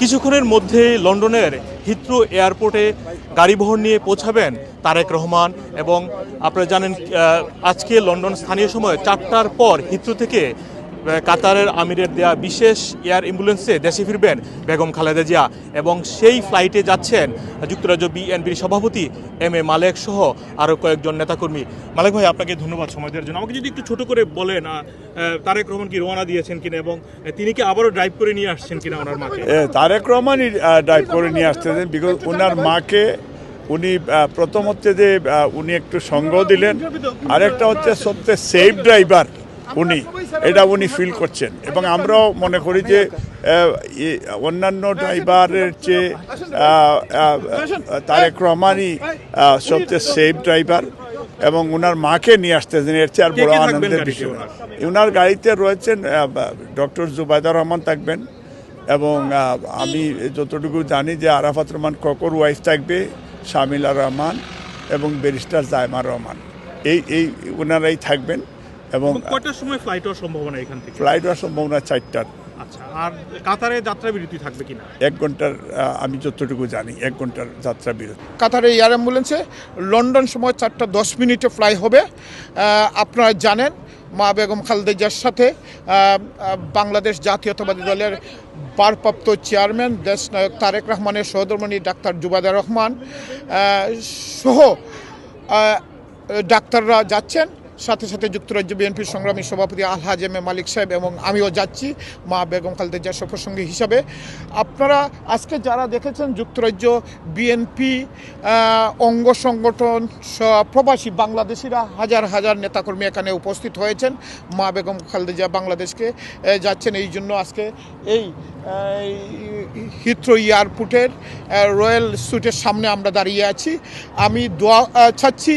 কিছুক্ষণের মধ্যে লন্ডনের হিথ্রো এয়ারপোর্টে গাড়িবহর নিয়ে পৌঁছাবেন তারেক রহমান এবং আপনারা জানেন আজকে লন্ডন স্থানীয় সময় চারটার পর হিথ্রো থেকে কাতারের আমিরের দেয়া বিশেষ এয়ার অ্যাম্বুলেন্সে দেশে ফিরবেন বেগম খালেদা জিয়া এবং সেই ফ্লাইটে যাচ্ছেন যুক্তরাজ্য বিএনপির সভাপতি এম এ মালেক সহ আরও কয়েকজন নেতাকর্মী। মালেক ভাই, আপনাকে ধন্যবাদ সময় দেওয়ার জন্য। আমাকে যদি একটু ছোট করে বলেন তারেক রহমান কি রওনা দিয়েছেন কিনা এবং তিনি কি আবারও ড্রাইভ করে নিয়ে আসছেন কিনা ওনার মাকে? তারেক রহমানই ড্রাইভ করে নিয়ে আসতেছেন বিকজ ওনার মাকে উনি প্রথম হচ্ছে যে উনি একটু সঙ্গ দিলেন। আরেকটা হচ্ছে সবচেয়ে সেফ ড্রাইভার উনি এটা উনি ফিল করছেন। এবং আমরাও মনে করি যে অন্যান্য ড্রাইভারের চেয়ে তারেক রহমানই সবচেয়ে সেফ ড্রাইভার এবং ওনার মাকে নিয়ে আসতেছেন। এর চেয়ে আর বড় আনন্দের বিষয় ওনার? ওনার গাড়িতে রয়েছেন ডক্টর জুবাইদা রহমান থাকবেন এবং আমি যতটুকু জানি যে আরাফাত রহমান ককর ওয়াইফ থাকবে শামিলা রহমান এবং ব্যারিস্টার জায়মা রহমান। এই এই ওনারাই থাকবেন। এবং কয়টার সময় ফ্লাইট হওয়ার সম্ভাবনা এখান থেকে? ফ্লাইট হওয়ার সম্ভাবনা চারটার। আচ্ছা আর কাতারে যাত্রা বিরতি থাকবে কিনা? এক ঘণ্টার আমি যতটুকু জানি এক ঘণ্টার যাত্রা বিরতি। কাতারের এয়ার অ্যাম্বুলেন্সে লন্ডন সময় চারটা দশ মিনিটে ফ্লাই হবে। আপনারা জানেন মা বেগম খালেদার সাথে বাংলাদেশ জাতীয়তাবাদী দলের ভারপ্রাপ্ত চেয়ারম্যান দেশ নায়ক তারেক রহমানের সহধর্মণী ডাক্তার জুবাদা রহমান সহ ডাক্তাররা যাচ্ছেন। সাথে সাথে যুক্তরাজ্য বিএনপির সংগ্রামী সভাপতি আলহাজ এম এ মালিক সাহেব এবং আমিও যাচ্ছি মা বেগম খালেদা জিয়ার সফরসঙ্গী হিসাবে। আপনারা আজকে যারা দেখেছেন যুক্তরাজ্য বিএনপি অঙ্গ সংগঠন প্রবাসী বাংলাদেশিরা হাজার হাজার নেতাকর্মী এখানে উপস্থিত হয়েছেন। মা বেগম খালেদা জিয়া বাংলাদেশকে যাচ্ছেন এই জন্য আজকে এই হিথ্রো এয়ারপোর্টের রয়্যাল সুইটের সামনে আমরা দাঁড়িয়ে আছি। আমি দোয়া চাচ্ছি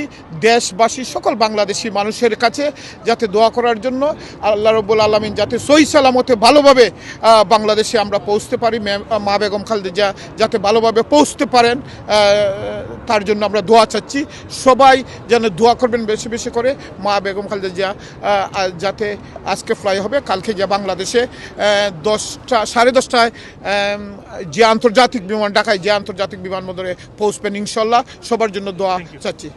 দেশবাসী, সকল বাংলাদেশি মানুষের কাছে যাতে দোয়া করার জন্য আল্লাহ রব্বুল আলমিন যাতে সই সালামতে ভালোভাবে বাংলাদেশে আমরা পৌঁছতে পারি। মা বেগম খালেদা যাতে ভালোভাবে পৌঁছতে পারেন তার জন্য আমরা দোয়া চাচ্ছি। সবাই যেন দোয়া করবেন বেশি বেশি করে। মা বেগম খালেদা জিয়া যাতে আজকে ফ্লাই হবে কালকে যা বাংলাদেশে দশটা সাড়ে দশটায় যে আন্তর্জাতিক বিমান ঢাকায় যে আন্তর্জাতিক বিমানবন্দরে পৌঁছবেন ইনশাল্লাহ। সবার জন্য দোয়া চাচ্ছি।